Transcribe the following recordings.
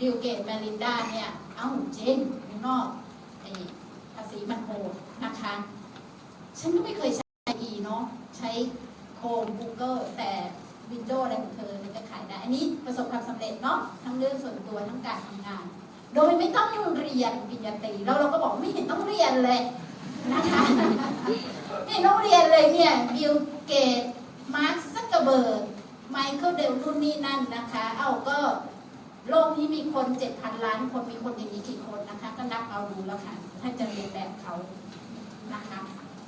บิลเกตแมลินดาเนี่ย เอ้าเจนข้างนอกไอ้ภาษีมันโหดนะคะ ฉันก็ไม่เคยใช้ IE เนาะใช้โคม Google แต่ Windows อะไรของเธอมันจะขายได้ อันนี้ประสบความสำเร็จเนาะทั้งเรื่องส่วนตัวทั้งการทำงาน โดยไม่ต้องเรียนปริญญาตรีแล้วเราก็บอกไม่เห็นต้องเรียนเลยนะคะไม่ต้องเรียนเลยเนี่ยบิลเกตมาร์คซักเกอร์เบิร์กไมเคิลเดลรุ่นนี่นั่นนะคะ เอาก็ โลกนี้มีคน7,000ล้านคนมีคนอย่างนี้กี่คนนะคะ ก็นับเอาดูแล้วค่ะ ถ้าจะเรียนแบบเขานะคะ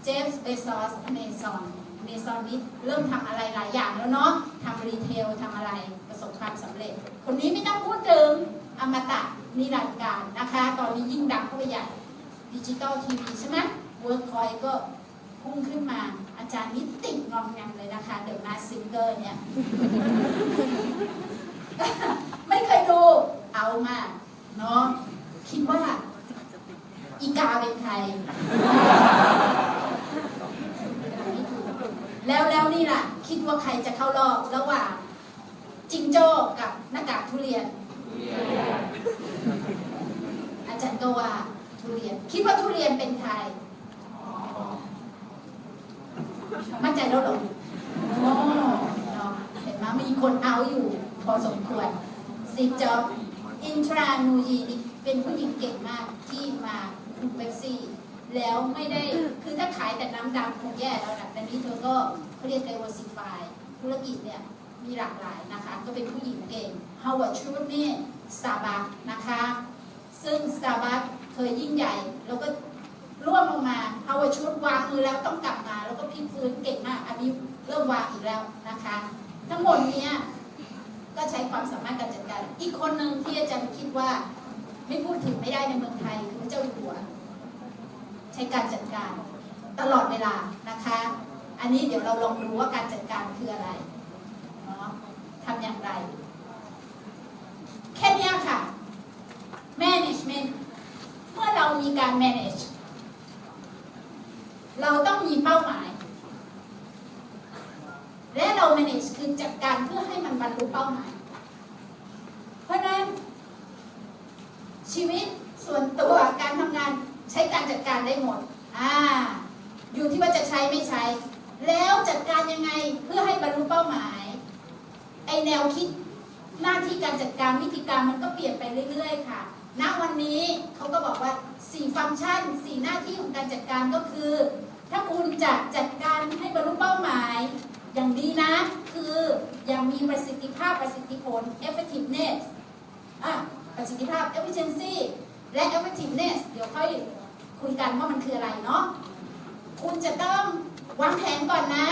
เจมส์เบซอสอเมซอนอเมซอนนี้เริ่มทำอะไรหลายอย่างแล้วเนาะทำรีเทลทำอะไรประสบความสำเร็จ คนนี้ไม่ต้องพูดถึงอมตะนิรันดร์การนะคะ ตอนนี้ยิ่งดังเข้าไปใหญ่ดิจิตอลทีวีใช่ไหมเวิร์กคอยก็พุ่งขึ้นมาอาจารย์นี่ติดงอมแงมเลยนะคะ เดอะมาซิงเกอร์เนี่ย ไม่เคยดู เอามาเนาะคิดว่าอีกาเป็นใคร แล้วแล้วนี่ล่ะ คิดว่าใครจะเข้ารอบระหว่างจิงโจ้กับหน้ากากทุเรียน อาจารย์ก็ว่าทุเรียน คิดว่าทุเรียนเป็นใคร มั่นใจแล้วหรอโอ้เนาะเห็นไหมมีคนเอาอยู่ พอสมควร สิจ็อบอินทรานูยีนี่เป็นผู้หญิงเก่งมากที่มาคุมเบปซี่ แล้วไม่ได้คือถ้าขายแต่น้ำดำคงแย่แล้วนะแต่นี้เธอก็เขาเรียก diversify ธุรกิจเนี่ยมีหลากหลายนะคะ ก็เป็นผู้หญิงเก่ง Howard Schultz นี่ Starbucks นะคะ ซึ่ง Starbucks เคยยิ่งใหญ่ แล้วก็ร่วงลงมา Howard Schultz วางมือแล้วต้องกลับมา แล้วก็พลิกฟื้นเก่งมากอันนี้เริ่มวางอีกแล้วนะคะ ทั้งหมดเนี้ย ก็ใช้ความสามารถการจัดการ อีกคนหนึ่งที่อาจารย์คิดว่า ไม่พูดถึงไม่ได้ในเมืองไทยคือพระเจ้าอยู่หัว ใช้การจัดการตลอดเวลานะคะ อันนี้เดี๋ยวเราลองดูว่าการจัดการคืออะไรเนาะทำอย่างไร แค่นี้ค่ะ management เมื่อเรามีการ manage เราต้องมีเป้าหมาย และเรา manage คือจัดการเพื่อให้มันบรรลุเป้าหมาย เพราะนั้น ชีวิตส่วนตัวการทำงานใช้การจัดการได้หมดอ่าอยู่ที่ว่าจะใช้ไม่ใช้ แล้วจัดการยังไงเพื่อให้บรรลุเป้าหมายไอแนวคิดหน้าที่การจัดการวิธีการมันก็เปลี่ยนไปเรื่อย ๆ ค่ะ ณ วันนี้เขาก็บอกว่า 4 ฟังก์ชัน 4 หน้าที่ของการจัดการก็คือ ถ้าคุณจะจัดการให้บรรลุเป้าหมาย อย่างดีนะ คืออย่างมีประสิทธิภาพประสิทธิผล effectiveness อะประสิทธิภาพ efficiency และ effectiveness เดี๋ยวค่อยคุยกันว่ามันคืออะไรเนาะคุณจะต้องวางแผนก่อนนะ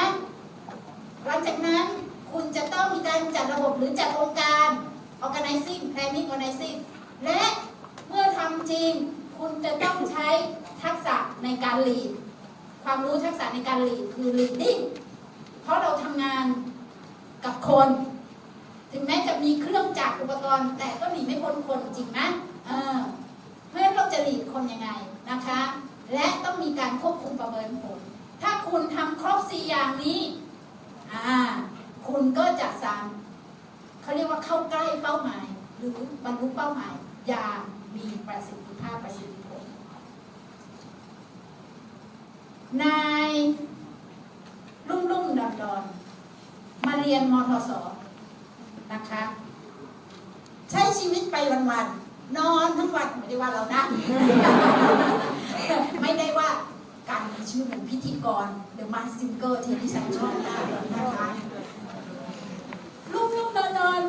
หลังจากนั้นคุณจะต้องมีการจัดระบบหรือจัดองค์การ organizing planning organizing และเมื่อทำจริง คุณจะต้องใช้ทักษะในการ lead ความรู้ทักษะในการ lead คือ leading เพราะเราทำงานกับคน ถึงแม้จะมีเครื่องจักรอุปกรณ์ แต่ก็หนีไม่พ้นคนจริงไหมเออเพราะฉะนั้นเราจะหลีดคนยังไงนะคะ และต้องมีการควบคุมประเมินผล ถ้าคุณทำครบสี่อย่างนี้อ่าคุณก็จะสามเขาเรียกว่าเข้าใกล้เป้าหมาย หรือบรรลุเป้าหมายอย่างมีประสิทธิภาพประสิทธิผลนาย รุ่มรุ่มดอนดอนมาเรียนมทศนะคะ ใช้ชีวิตไปวันๆนอนทั้งวันไม่ได้ว่าเรานะไม่ได้ว่าการมีชื่อเหมือนพิธีกรเดอะมาซิงเกิลที่ดิฉันชอบมากเลยนะคะลูกลูกนอนนอน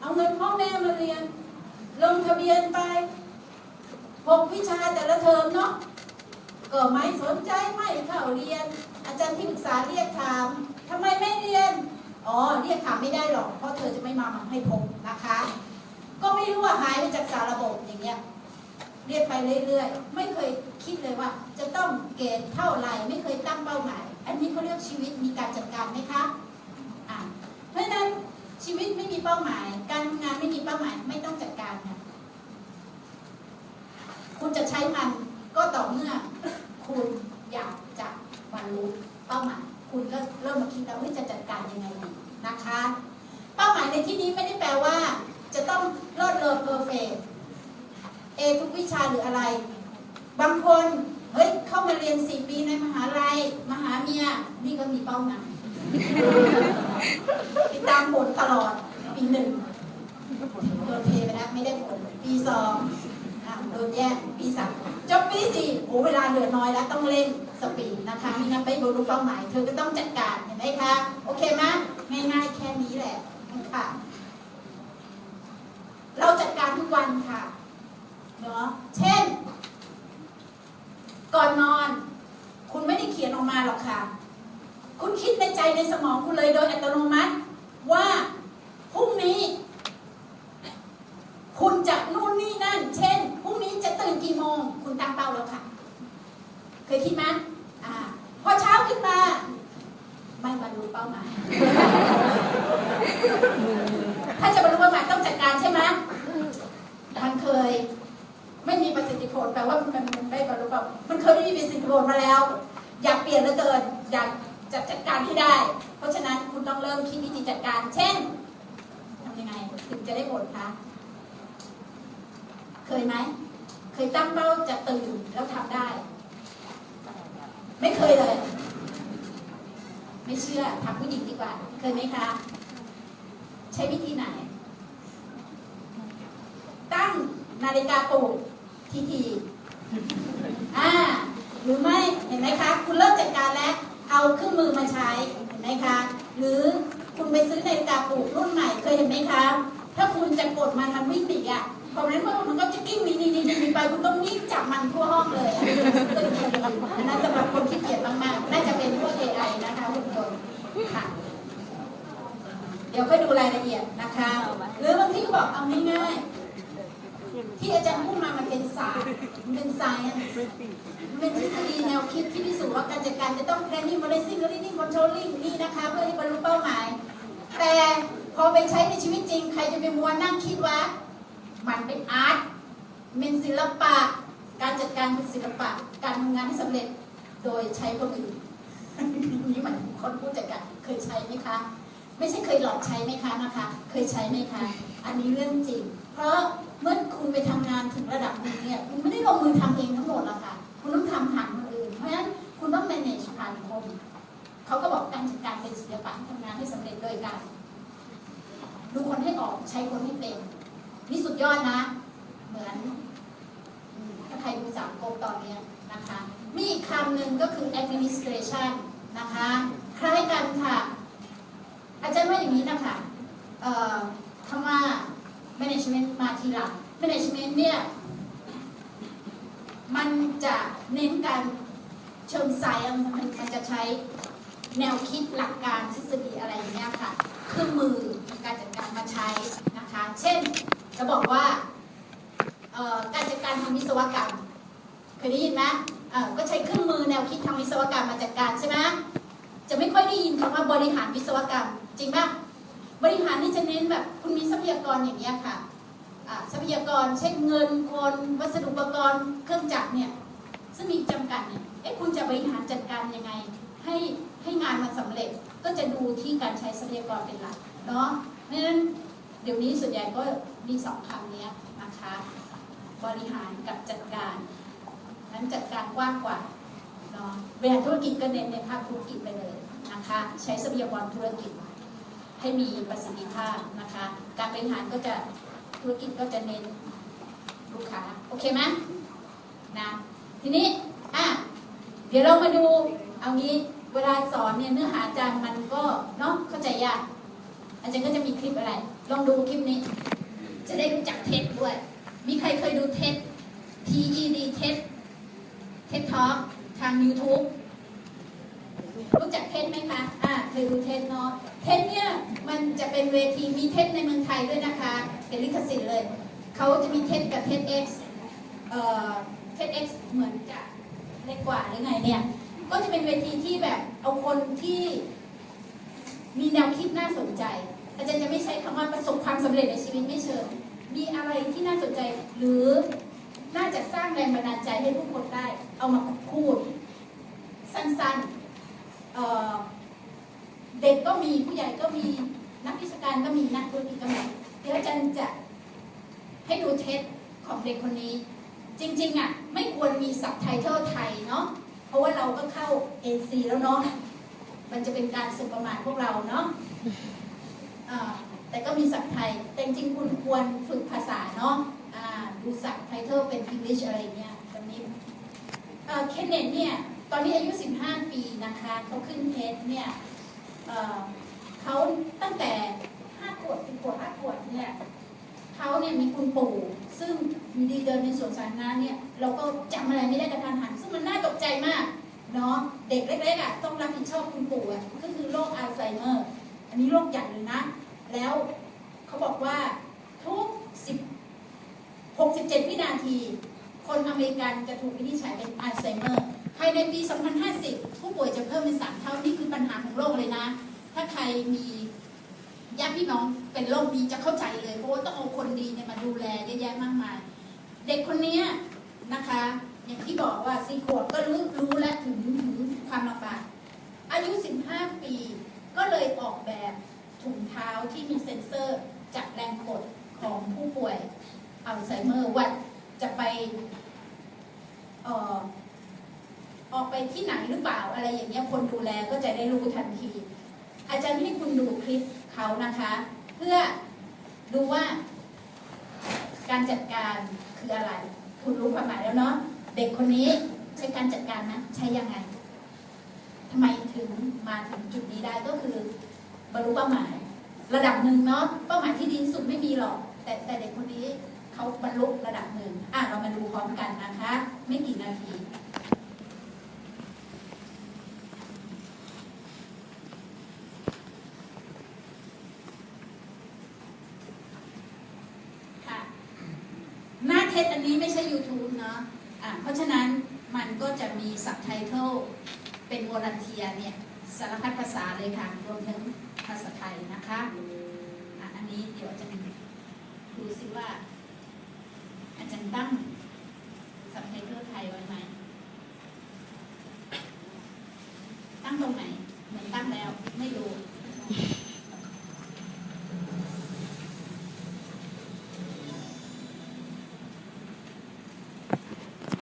เอาเงินพ่อแม่มาเรียน ลงทะเบียนไปหกวิชาแต่ละเทอมเนาะ ก็ไม่สนใจไม่เข้าเรียน อาจารย์ที่ปรึกษาเรียกถามทำไมไม่เรียน อ๋อ เรียกถามไม่ได้หรอก เพราะเธอจะไม่มาให้พบนะคะ ก็ไม่รู้ว่าหายไปจากสารระบบอย่างเงี้ย เรียนไปเรื่อยๆ ไม่เคยคิดเลยว่า จะต้องเกณฑ์เท่าไหร่ ไม่เคยตั้งเป้าหมาย อันนี้เขาเรียกชีวิตมีการจัดการไหมคะอะเพราะฉะนั้นชีวิตไม่มีเป้าหมาย การทำงานไม่มีเป้าหมายไม่ต้องจัดการค่ะ คุณจะใช้มันก็ต่อเมื่อ คุณอยากจะบรรลุเป้าหมายคุณก็เริ่มมาคิดแล้วว่าจะจัดการยังไงดีนะคะ เป้าหมายในที่นี้ไม่ได้แปลว่า จะต้องเลิศเลอเพอร์เฟกเอทุกวิชาหรืออะไร บางคนเฮ้ยเข้ามาเรียนสี่ปีในมหาลัยมหาเมียนี่ก็มีเป้าหมายติดตามผลตลอดปีหนึ่งโดนเทไปแล้วไม่ได้ผลปีสองโดนแย่ปีสาม จบปีสี่โอ้เวลาเหลือน้อยแล้วต้องเล่นสปีดนะคะไม่งั้นไม่บรรลุเป้าหมายเธอก็ต้องจัดการเห็นไหมคะ โอเคไหมง่ายๆแค่นี้แหละค่ะ เราจัดการทุกวันค่ะเนาะเช่น ก่อนนอน คุณไม่ได้เขียนออกมาหรอกค่ะ คุณคิดในใจในสมองคุณเลยโดยอัตโนมัติ ว่าพรุ่งนี้ คุณจะนู่นนี่นั่น เช่น พรุ่งนี้จะตื่นกี่โมง คุณตั้งเป้าแล้วค่ะ เคยคิดไหมอ่า พอเช้าขึ้นมา ไม่บรรลุ เป้าหมาย ถ้าจะบรรลุเป้าหมายต้องจัดการใช่ไหมมันเคย ไม่มีประสิทธิผลแปลว่ามันมันไม่บรรลุเป้ามันเคยไม่มีประสิทธิผลมาแล้ว อยากเปลี่ยนเหลือเกินอยากจะจัดการให้ได้ เพราะฉะนั้นคุณต้องเริ่มคิดวิธีจัดการ เช่นทำยังไงถึงจะได้ผลคะเคยไหมเคยตั้งเป้าจะตื่นแล้วทำได้ ไม่เคยเลย ไม่เชื่อถามผู้หญิงดีกว่า เคยไหมคะ ใช้วิธีไหน ตั้งนาฬิกาปลุกทีทีอ่าหรือไม่เห็นไหมคะ คุณเริ่มจัดการแล้ว เอาเครื่องมือมาใช้เห็นไหมคะ หรือคุณไปซื้อนาฬิกาปลุกรุ่นใหม่เคยเห็นไหมคะ ถ้าคุณจะกดมันมันวิ่งหนีอะพอนั้นมันก็จะกิ้งนีหนีหนีหนีไปคุณต้องวิ่งจับมันทั่วห้องเลยอะอันนั้นสำหรับคนขี้เกียจมากๆ น่าจะเป็นพวก AI นะคะ ค่ะ เดี๋ยวค่อยดูรายละเอียดนะคะ หรือบางทีก็บอกเอาง่ายๆที่อาจารย์พูดมามันเป็นศาสตร์มันเป็น science มันเป็นทฤษฎีแนวคิดที่พิสูจน์ว่าการจัดการจะต้อง planning managing leading controlling นี่นะคะ เพื่อให้บรรลุเป้าหมาย แต่พอไปใช้ในชีวิตจริง ใครจะไปมัวนั่งคิดว่า มันเป็นอาร์ตเป็นศิลปะ การจัดการเป็นศิลปะ การทำงานให้สำเร็จโดยใช้คนอื่นนี่มัน คนผู้จัดการเคยใช้ไหมคะ ไม่ใช่เคยหลอกใช้ไหมคะนะคะ เคยใช้ไหมคะ อันนี้เรื่องจริง เพราะเมื่อคุณไปทำงานถึงระดับหนึ่งเนี่ยคุณไม่ได้ลงมือทำเองทั้งหมดหรอกค่ะ คุณต้องทำผ่านคนอื่น เพราะฉะนั้นคุณต้อง manage ผ่านคนเขาก็บอกการจัดการเป็นศิลปะทำงานให้สำเร็จโดยการดูคนให้ออกใช้คนให้เป็นนี่สุดยอดนะ เหมือนถ้าใครดูสามก๊กตอนเนี้ยนะคะ มีอีกคำหนึ่งก็คือ administration นะคะคล้ายกันค่ะ อาจารย์ว่าอย่างนี้นะคะเอ่อคำว่า management มาทีหลัง management เนี่ย มันจะเน้นการเชิงไซน์มันมันจะใช้แนวคิดหลักการทฤษฎีอะไรอย่างเงี้ยค่ะเครื่องมือในการจัดการมาใช้นะคะ เช่นจะบอกว่าการจัดการทางวิศวกรรมเคยได้ยินไหม ก็ใช้เครื่องมือแนวคิดทางวิศวกรรมมาจัดการใช่ไหมจะไม่ค่อยได้ยินคำว่าบริหารวิศวกรรม จริงปะบริหารนี่จะเน้นแบบคุณมีทรัพยากรอย่างเงี้ยค่ะทรัพยากรเช่นเงินคนวัสดุอุปกรณ์เครื่องจักรเนี่ยซึ่งมีจำกัดเนี่ยเอ๊ะคุณจะบริหารจัดการยังไง ให้ให้งานมันสำเร็จก็จะดูที่การใช้ทรัพยากรเป็นหลักเนาะเพราะฉะนั้นเดี๋ยวนี้ส่วนใหญ่ก็มีสองคำนี้นะคะ บริหารกับจัดการ นั้นจัดการกว้างกว่าเนาะบริหาธุรกิจก็เน้นในภาคธุรกิจไปเลยนะคะใช้ทรัพยากรธุรกิจ ให้มีประสิทธิภาพนะคะการบริหารก็จะธุรกิจก็จะเน้นลูกค้าโอเคไหมนะทีนี้อะเดี๋ยวเรามาดูเอางี้เวลาสอนเนี่ยเนื้อหาอาจารย์มันก็เนาะเข้าใจยากอาจารย์ก็จะมีคลิปอะไร ลองดูคลิปนี้ จะได้รู้จักเท็ดด้วย มีใครเคยดูเท็ด TED เท็ด เท็ดท็อกทาง YouTube รู้จักเท็ดไหมคะ อ่าเคยดูเท็ดเนาะ เท็ดเนี่ยมันจะเป็นเวทีมีเท็ดในเมืองไทยด้วยนะคะ เป็นลิขสิทธิ์เลย เขาจะมีเท็ดกับเท็ด X เอ่อ เท็ด X เหมือนจะเล็กกว่าหรือไงเนี่ย ก็จะเป็นเวทีที่แบบเอาคนที่มีแนวคิดน่าสนใจ อาจารย์จะไม่ใช้คำว่าประสบความสำเร็จในชีวิตไม่เชิง มีอะไรที่น่าสนใจหรือ น่าจะสร้างแรงบันดาลใจให้ผู้คนได้ เอามาพูด สั้นๆเเด็กก็มีผู้ใหญ่ก็มีนักวิชาการก็มีนักธุรกิจก็มีเดี๋ยวอาจารย์จะให้ดูเทสของเด็กคนนี้ จริงๆอะไม่ควรมีสับไตเติลไทยเนาะเพราะว่าเราก็เข้า AC แล้วเนาะมันจะเป็นการสุประมาทพวกเราเนาะแต่ก็มีสับไทยแต่จริงๆคุณควรฝึกภาษาเนาะ ดูสับไตเติลเป็น English อะไรเงี้ยแบบนี้เคนเนตเนี่ย ตอนนี้อายุ 15 ปีนะคะเขาขึ้นเทสเนี่ยเเขาตั้งแต่5ขวบ10ขวบ5ขวบเนี่ยเขาเนี่ยมีคุณปู่ ซึ่งอยู่ดีเดินในสวนสาธารณะเนี่ย เราก็จำอะไรไม่ได้กระทันหัน ซึ่งมันน่าตกใจมากเนาะเด็กเล็กๆอะต้องรับผิดชอบคุณปู่อะก็คือโรคอัลไซเมอร์ อันนี้โรคใหญ่เลยนะ แล้วเขาบอกว่าทุก 10 67 วินาที คนอเมริกันจะถูกวินิจฉัยเป็นอัลไซเมอร์ภายในปี 2050 ผู้ป่วยจะเพิ่มเป็นสามเท่า นี่คือปัญหาของโลกเลยนะ ถ้าใครมีญาติพี่น้องเป็นโรคนี้จะเข้าใจเลย เพราะว่าต้องเอาคนดีเนี่ยมาดูแลเยอะแยะมากมาย เด็กคนนี้นะคะ อย่างที่บอกว่าสี่ขวบก็รู้รู้และถึงถึงความลำบากอายุ 15 ปี ก็เลยออกแบบถุงเท้าที่มีเซ็นเซอร์จับแรงกดของผู้ป่วย อัลไซเมอร์ว่าจะไปออออกไปที่ไหนหรือเปล่าอะไรอย่างเงี้ยคนดูแลก็จะได้รู้ทันที อาจารย์ให้คุณดูคลิปเขานะคะ เพื่อดูว่าการจัดการคืออะไร คุณรู้ความหมายแล้วเนาะเด็กคนนี้ใช้การจัดการนะ ใช้ยังไงทำไมถึงมาถึงจุดนี้ได้ก็คือบรรลุเป้าหมาย ระดับหนึ่งเนาะเป้าหมายที่ดีที่สุดไม่มีหรอก แต่แต่เด็กคนนี้ เขาบรรลุระดับหนึ่งอะเรามาดูพร้อมกันนะคะ ไม่กี่นาทีค่ะหน้าเทสอันนี้ไม่ใช่ YouTube เนาะอะเพราะฉะนั้นมันก็จะมีสับไตเติลเป็นวอลันเทียเนี่ยสารพัดภาษาเลยค่ะ รวมถึงภาษาไทยนะคะ อันนี้เดี๋ยวจารย์ดูซิว่า อา